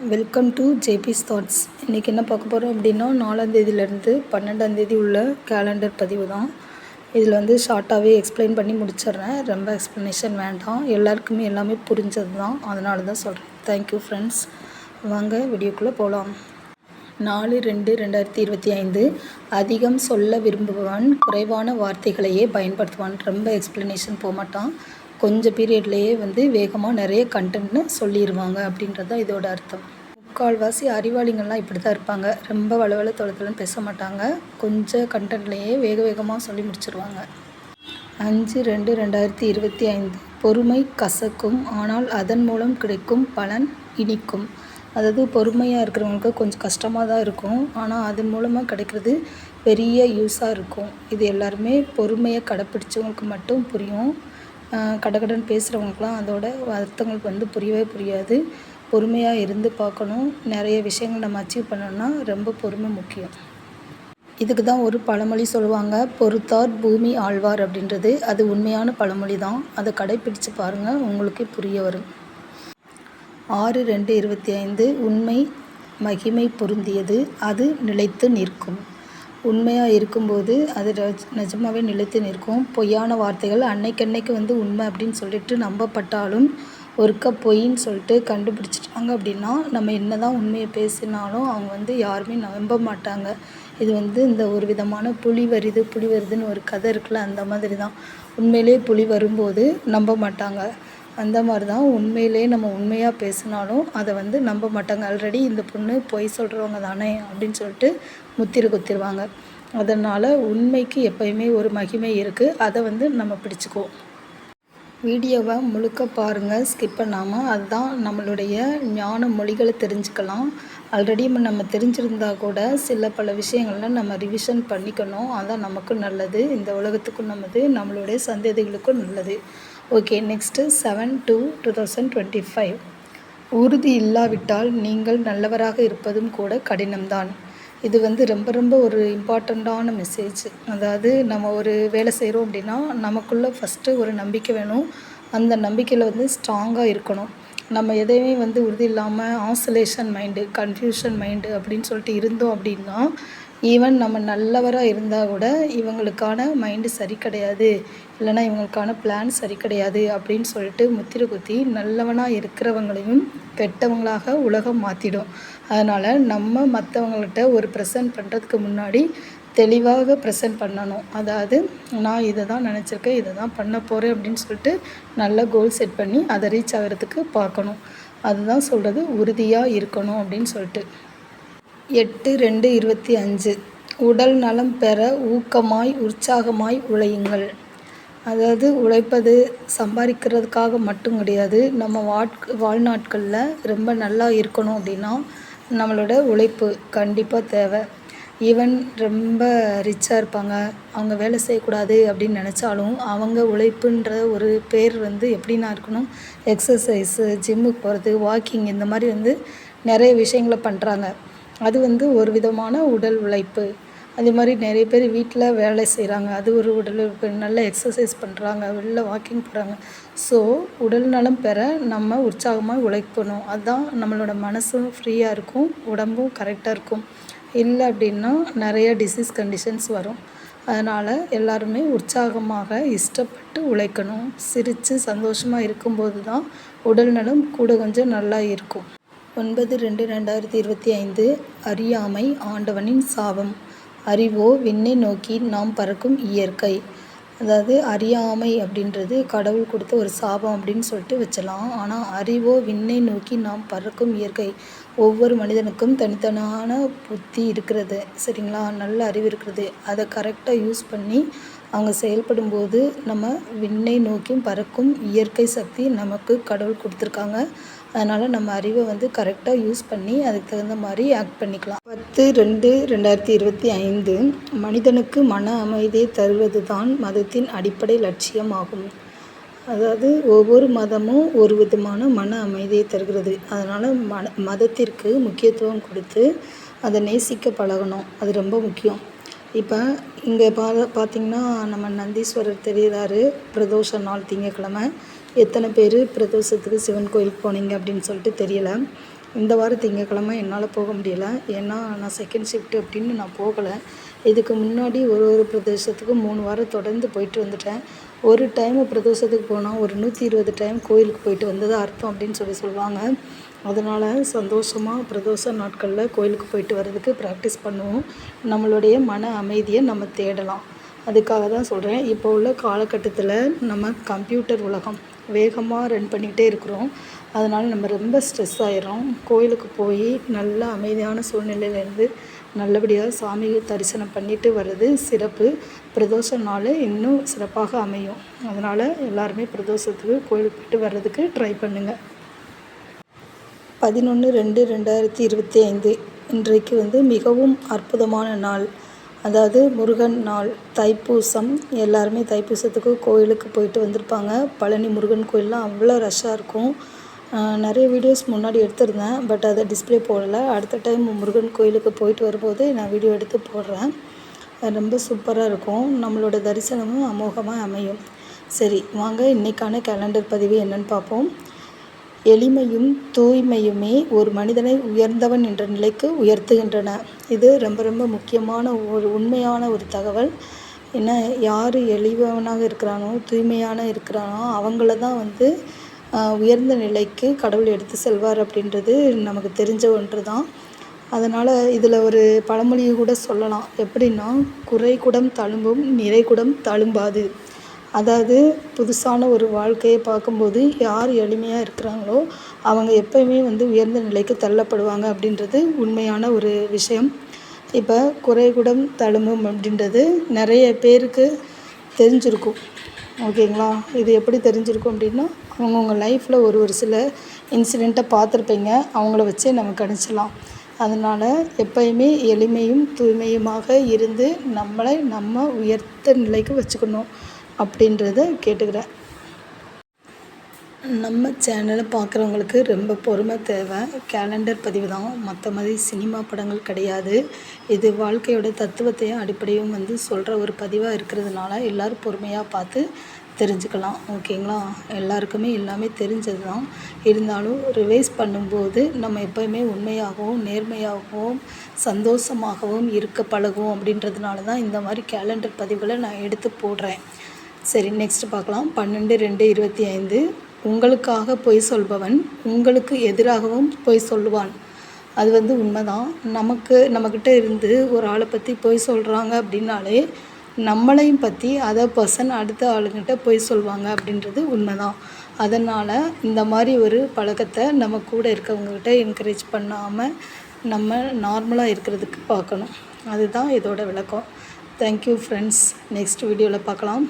Welcome to ஜேபிஸ் thoughts இன்றைக்கி என்ன பார்க்க போகிறோம் அப்படின்னா நாலாந்தேதியிலேருந்து பன்னெண்டாந்தேதி உள்ள கேலண்டர் பதிவு தான். இதில் வந்து ஷார்ட்டாகவே எக்ஸ்பிளைன் பண்ணி முடிச்சிடுறேன். ரொம்ப எக்ஸ்ப்ளனேஷன் வேண்டாம். எல்லாருக்குமே எல்லாமே புரிஞ்சது தான். அதனால தான் சொல்கிறேன் தேங்க்யூ ஃப்ரெண்ட்ஸ் வாங்க வீடியோக்குள்ளே போகலாம் நாலு ரெண்டு ரெண்டாயிரத்தி இருபத்தி ஐந்து அதிகம் சொல்ல விரும்புபவன் குறைவான வார்த்தைகளையே பயன்படுத்துவான். ரொம்ப எக்ஸ்ப்ளனேஷன் போக மாட்டான் கொஞ்சம் பீரியட்லேயே வந்து வேகமாக நிறைய கண்டென்ட்னு சொல்லிடுவாங்க அப்படின்றது தான் இதோட அர்த்தம். முக்கால்வாசி அறிவாளிங்கள்லாம் இப்படி தான் இருப்பாங்க. ரொம்ப வளவள தொலைத்தலன்னு பேச மாட்டாங்க. கொஞ்சம் கண்டென்ட்லேயே வேக வேகமாக சொல்லி முடிச்சிருவாங்க. அஞ்சு ரெண்டு ரெண்டாயிரத்தி இருபத்தி ஐந்து. பொறுமை கசக்கும். ஆனால் அதன் மூலம் கிடைக்கும் பலன் இனிக்கும். அதாவது பொறுமையாக இருக்கிறவங்களுக்கு கொஞ்சம் கஷ்டமாக தான் இருக்கும். ஆனால் அதன் மூலமாக கிடைக்கிறது பெரிய யூஸாக இருக்கும். இது எல்லாருமே பொறுமையை கடைப்பிடிச்சவங்களுக்கு மட்டும் புரியும். கடகடன் பேசுகிறவங்களுக்குலாம் அதோட அர்த்தங்களுக்கு வந்து புரியவே புரியாது. பொறுமையாக இருந்து பார்க்கணும். நிறைய விஷயங்கள் நம்ம அச்சீவ் பண்ணணும்னா ரொம்ப பொறுமை முக்கியம். இதுக்கு தான் ஒரு பழமொழி சொல்லுவாங்க. பொறுத்தார் பூமி ஆழ்வார் அப்படின்றது. அது உண்மையான பழமொழி தான். அதை கடைப்பிடிச்சு பாருங்கள் உங்களுக்கே புரிய வரும். ஆறு ரெண்டு இருபத்தி ஐந்து. உண்மை மகிமை பொருந்தியது. அது நிலைத்து நிற்கும். உண்மையாக இருக்கும்போது அது ரஜ் நிஜமாகவே நிலைத்து நிற்கும். பொய்யான வார்த்தைகள் அன்னைக்கன்னைக்கு வந்து உண்மை அப்படின்னு சொல்லிட்டு நம்பப்பட்டாலும் ஒருக்க பொய்ன்னு சொல்லிட்டு கண்டுபிடிச்சிட்டாங்க அப்படின்னா நம்ம என்ன தான் உண்மையை பேசினாலும் அவங்க வந்து யாருமே நம்ப மாட்டாங்க. இது வந்து இந்த ஒரு விதமான புலி வருது புலி வருதுன்னு ஒரு கதை இருக்குல்ல அந்த மாதிரி தான். உண்மையிலே புலி வரும்போது நம்ப மாட்டாங்க. அந்த மாதிரி தான் உண்மையிலே நம்ம உண்மையாக பேசினாலும் அதை வந்து நம்ப மாட்டாங்க. ஆல்ரெடி இந்த பொண்ணு பொய் சொல்கிறவங்க தானே அப்படின்னு சொல்லிட்டு முத்திர குத்திடுவாங்க அதனால் உண்மைக்கு எப்பயுமே ஒரு மகிமை இருக்குது அதை வந்து நம்ம பிடிச்சிக்குவோம். வீடியோவை முழுக்க பாருங்கள் ஸ்கிப் பண்ணாமல் அதுதான் நம்மளுடைய ஞான மொழிகளை தெரிஞ்சுக்கலாம். ஆல்ரெடி நம்ம தெரிஞ்சிருந்தா கூட சில பல விஷயங்கள்லாம் நம்ம ரிவிஷன் பண்ணிக்கணும். அதான் நமக்கும் நல்லது. இந்த உலகத்துக்கும் நல்லது நம்மளுடைய சந்ததிகளுக்கும் நல்லது. Okay next seven two two thousand twenty five உறுதி இல்லாவிட்டால் நீங்கள் நல்லவராக இருப்பதும் கூட கடினம்தான். இது வந்து ரொம்ப ரொம்ப ஒரு இம்பார்ட்டண்ட்டான மெசேஜ். அதாவது நம்ம ஒரு வேலை செய்கிறோம் அப்படின்னா நமக்குள்ளே ஃபஸ்ட்டு ஒரு நம்பிக்கை வேணும். அந்த நம்பிக்கையில் வந்து ஸ்ட்ராங்காக இருக்கணும். நம்ம எதையுமே வந்து உறுதி இல்லாமல் ஆசோலேஷன் மைண்டு கன்ஃபியூஷன் மைண்டு அப்படின்னு சொல்லிட்டு இருந்தோம் அப்படின்னா ஈவன் நம்ம நல்லவராக இருந்தால் கூட இவங்களுக்கான மைண்டு சரி கிடையாது. இல்லைனா இவங்களுக்கான பிளான் சரி கிடையாது அப்படின்னு சொல்லிட்டு முத்திரை குத்தி நல்லவனாக இருக்கிறவங்களையும் கெட்டவங்களாக உலகம் மாற்றிடும் அதனால் நம்ம மற்றவங்கள்ட்ட ஒரு ப்ரெசன்ட் பண்ணுறதுக்கு முன்னாடி தெளிவாக ப்ரெசன்ட் பண்ணணும். அதாவது நான் இதை தான் நினச்சிருக்கேன் இதை தான் பண்ண போகிறேன் அப்படின்னு சொல்லிட்டு நல்ல கோல் செட் பண்ணி அதை ரீச் ஆகிறதுக்கு பார்க்கணும். அதுதான் சொல்கிறது உறுதியாக இருக்கணும் அப்படின்னு சொல்லிட்டு. எட்டு ரெண்டு இருபத்தி அஞ்சு. உடல் நலம் பெற ஊக்கமாய் உற்சாகமாய் உழையுங்கள். அதாவது உழைப்பது சம்பாதிக்கிறதுக்காக மட்டும் கிடையாது நம்ம வாட் வாழ்நாட்களில் ரொம்ப நல்லா இருக்கணும் அப்படின்னா நம்மளோட உழைப்பு கண்டிப்பாக தேவை. ஈவன் ரொம்ப ரிச்சாக இருப்பாங்க அவங்க வேலை செய்யக்கூடாது அப்படின்னு நினச்சாலும் அவங்க உழைப்புன்ற ஒரு பேர் வந்து எப்படின்னா இருக்கணும் எக்ஸசைஸு ஜிம்முக்கு போகிறது வாக்கிங் இந்த மாதிரி வந்து நிறைய விஷயங்களை பண்ணுறாங்க அது வந்து ஒரு விதமான உடல் உழைப்பு. அதே மாதிரி நிறைய பேர் வீட்டில் வேலை செய்கிறாங்க அது ஒரு உடல் உழைப்பு. நல்ல எக்ஸசைஸ் பண்ணுறாங்க வெளில வாக்கிங் போகிறாங்க ஸோ உடல் நலம் பெற நம்ம உற்சாகமாக உழைக்கணும். அதுதான் நம்மளோட மனசும் ஃப்ரீயாக இருக்கும். உடம்பும் கரெக்டாக இருக்கும். இல்லை அப்படின்னா நிறைய டிசீஸ் கண்டிஷன்ஸ் வரும். அதனால் எல்லாருமே உற்சாகமாக இஷ்டப்பட்டு உழைக்கணும். சிரித்து சந்தோஷமாக இருக்கும்போது தான் உடல் நலம் கூட கொஞ்சம் நல்லா இருக்கும். ஒன்பது ரெண்டு ரெண்டாயிரத்தி இருபத்தி ஐந்து அறியாமை ஆண்டவனின் சாபம். அறிவோ விண்ணை நோக்கி நாம் பறக்கும் இயற்கை. அதாவது அறியாமை அப்படின்றது கடவுள் கொடுத்த ஒரு சாபம் அப்படின்னு சொல்லிட்டு வச்சலாம். ஆனால் அறிவோ விண்ணை நோக்கி நாம் பறக்கும் இயற்கை ஒவ்வொரு மனிதனுக்கும் தனித்தனான புத்தி இருக்கிறது. சரிங்களா? நல்ல அறிவு இருக்கிறது. அதை கரெக்டாக யூஸ் பண்ணி அவங்க செயல்படும் போது நம்ம விண்ணை நோக்கியும் பறக்கும் இயற்கை சக்தி நமக்கு கடவுள் கொடுத்துருக்காங்க. அதனால் நம்ம அறிவை வந்து கரெக்டாக யூஸ் பண்ணி அதுக்கு தகுந்த மாதிரி ஆக்ட் பண்ணிக்கலாம். பத்து ரெண்டு ரெண்டாயிரத்தி இருபத்தி ஐந்து மனிதனுக்கு மன அமைதியை தருவது தான் மதத்தின் அடிப்படை லட்சியமாகும். அதாவது ஒவ்வொரு மதமும் ஒரு விதமான மன அமைதியை தருகிறது. அதனால் மன மதத்திற்கு முக்கியத்துவம் கொடுத்து அதை நேசிக்க பழகணும். அது ரொம்ப முக்கியம். இப்போ இங்கே பா பார்த்திங்கன்னா நம்ம நந்தீஸ்வரர் தெரிகிறாரு பிரதோஷ நாள் திங்கக்கிழமை. எத்தனை பேர் பிரதோஷத்துக்கு சிவன் கோயிலுக்கு போனீங்க அப்படின்னு சொல்லிட்டு தெரியல. இந்த வாரம் திங்கக்கிழமை என்னால் போக முடியல. ஏன்னா நான் செகண்ட் ஷிஃப்ட் அப்படின்னு நான் போகலை. இதுக்கு முன்னாடி ஒரு ஒரு பிரதேசத்துக்கு மூணு வாரம் தொடர்ந்து போயிட்டு வந்துட்டேன். ஒரு டைம் பிரதோஷத்துக்கு போனால் ஒரு நூற்றி இருபது டைம் கோயிலுக்கு போயிட்டு வந்தது அர்த்தம் அப்படின்னு சொல்லி சொல்லுவாங்க. அதனால் சந்தோஷமாக பிரதோஷ நாட்களில் கோயிலுக்கு போயிட்டு வர்றதுக்கு ப்ராக்டிஸ் பண்ணுவோம். நம்மளுடைய மன அமைதியை நம்ம தேடலாம். அதுக்காக தான் சொல்கிறேன் இப்போ உள்ள காலகட்டத்தில் நம்ம கம்ப்யூட்டர் உலகம் வேகமாக ரன் பண்ணிக்கிட்டே இருக்கிறோம். அதனால் நம்ம ரொம்ப ஸ்ட்ரெஸ் ஆயிடுறோம். கோயிலுக்கு போய் நல்ல அமைதியான சூழ்நிலையிலேருந்து நல்லபடியாக சாமியை தரிசனம் பண்ணிட்டு வர்றது சிறப்பு. பிரதோஷ நாள் இன்னும் சிறப்பாக அமையும். அதனால் எல்லாருமே பிரதோஷத்துக்கு கோயிலுக்கு போயிட்டு வர்றதுக்கு ட்ரை பண்ணுங்கள் பதினொன்று ரெண்டு ரெண்டாயிரத்தி இருபத்தி ஐந்து. இன்றைக்கு வந்து மிகவும் அற்புதமான நாள். அதாவது முருகன் நாள் தைப்பூசம் எல்லாருமே தைப்பூசத்துக்கு கோயிலுக்கு போயிட்டு வந்திருப்பாங்க. பழனி முருகன் கோயிலெலாம் அவ்வளோ ரஷ்ஷாக இருக்கும். நிறைய வீடியோஸ் முன்னாடி எடுத்திருந்தேன் பட் அதை டிஸ்பிளே போடலை. அடுத்த டைம் முருகன் கோயிலுக்கு போயிட்டு வரும்போது நான் வீடியோ எடுத்து போடுறேன். ரொம்ப சூப்பராக இருக்கும். நம்மளோட தரிசனமும் அமோகமாக அமையும். சரி வாங்க இன்றைக்கான கேலண்டர் பதிவு என்னென்னு பார்ப்போம். எளிமையும் தூய்மையுமே ஒரு மனிதனை உயர்ந்தவன் என்ற நிலைக்கு உயர்த்துகின்றன. இது ரொம்ப ரொம்ப முக்கியமான ஒரு உண்மையான ஒரு தகவல். ஏன்னா யார் எளியவனாக இருக்கிறானோ தூய்மையான இருக்கிறானோ அவங்கள தான் வந்து உயர்ந்த நிலைக்கு கடவுள் எடுத்து செல்வார் அப்படின்றது நமக்கு தெரிஞ்ச ஒன்று தான் அதனால் இதில் ஒரு பழமொழியை கூட சொல்லலாம். எப்படின்னா குறை குடம் தழும்பும் நிறை குடம் தழும்பாது. அதாவது புதுசான ஒரு வாழ்க்கையை பார்க்கும்போது யார் எளிமையாக இருக்கிறாங்களோ அவங்க எப்போயுமே வந்து உயர்ந்த நிலைக்கு தள்ளப்படுவாங்க அப்படின்றது உண்மையான ஒரு விஷயம். இப்போ குறைகுடம் தழும்பும் அப்படின்றது நிறைய பேருக்கு தெரிஞ்சிருக்கும். ஓகேங்களா? இது எப்படி தெரிஞ்சிருக்கும் அப்படின்னா அவங்கவுங்க லைஃப்பில் ஒரு ஒரு சில இன்சிடெண்ட்டை பார்த்துருப்பீங்க. அவங்கள வச்சே நம்ம கணிச்சலாம் அதனால் எப்பயுமே எளிமையும் தூய்மையுமாக இருந்து நம்மளை நம்ம உயர்த்த நிலைக்கு வச்சுக்கணும். அப்படின்றத கேட்டுக்கிறேன். நம்ம சேனலை பார்க்குறவங்களுக்கு ரொம்ப பொறுமை தேவை. கேலண்டர் பதிவு தான். மற்ற மாதிரி சினிமா படங்கள் கிடையாது. இது வாழ்க்கையோட தத்துவத்தையும் அடிப்படையும் வந்து சொல்கிற ஒரு பதிவாக இருக்கிறதுனால எல்லோரும் பொறுமையாக பார்த்து தெரிஞ்சுக்கலாம். ஓகேங்களா? எல்லாருக்குமே எல்லாமே தெரிஞ்சது தான். இருந்தாலும் ரிவைஸ் பண்ணும்போது நம்ம எப்போயுமே உண்மையாகவும் நேர்மையாகவும் சந்தோஷமாகவும் இருக்க பழகும் அப்படின்றதுனால தான் இந்த மாதிரி கேலண்டர் பதிவுகளை நான் எடுத்து போடுறேன். சரி நெக்ஸ்ட் பார்க்கலாம். பன்னெண்டு ரெண்டு இருபத்தி ஐந்து. உங்களுக்காக பொய் சொல்பவன் உங்களுக்கு எதிராகவும் பொய் சொல்லுவான். அது வந்து உண்மைதான். நமக்கு நம்மக்கிட்ட இருந்து ஒரு ஆளை பற்றி பொய் சொல்கிறாங்க அப்படின்னாலே நம்மளையும் பற்றி அதர் பர்சன் அடுத்த ஆளுங்கிட்ட பொய் சொல்லுவாங்க அப்படின்றது உண்மைதான். அதனால் இந்த மாதிரி ஒரு பழக்கத்தை நம்ம கூட இருக்கவங்கக்கிட்ட என்கரேஜ் பண்ணாமல் நம்ம நார்மலாக இருக்கிறதுக்கு பார்க்கணும். அதுதான் இதோட விளக்கம். தேங்க்யூ ஃப்ரெண்ட்ஸ் நெக்ஸ்ட் வீடியோவில் பார்க்கலாம்.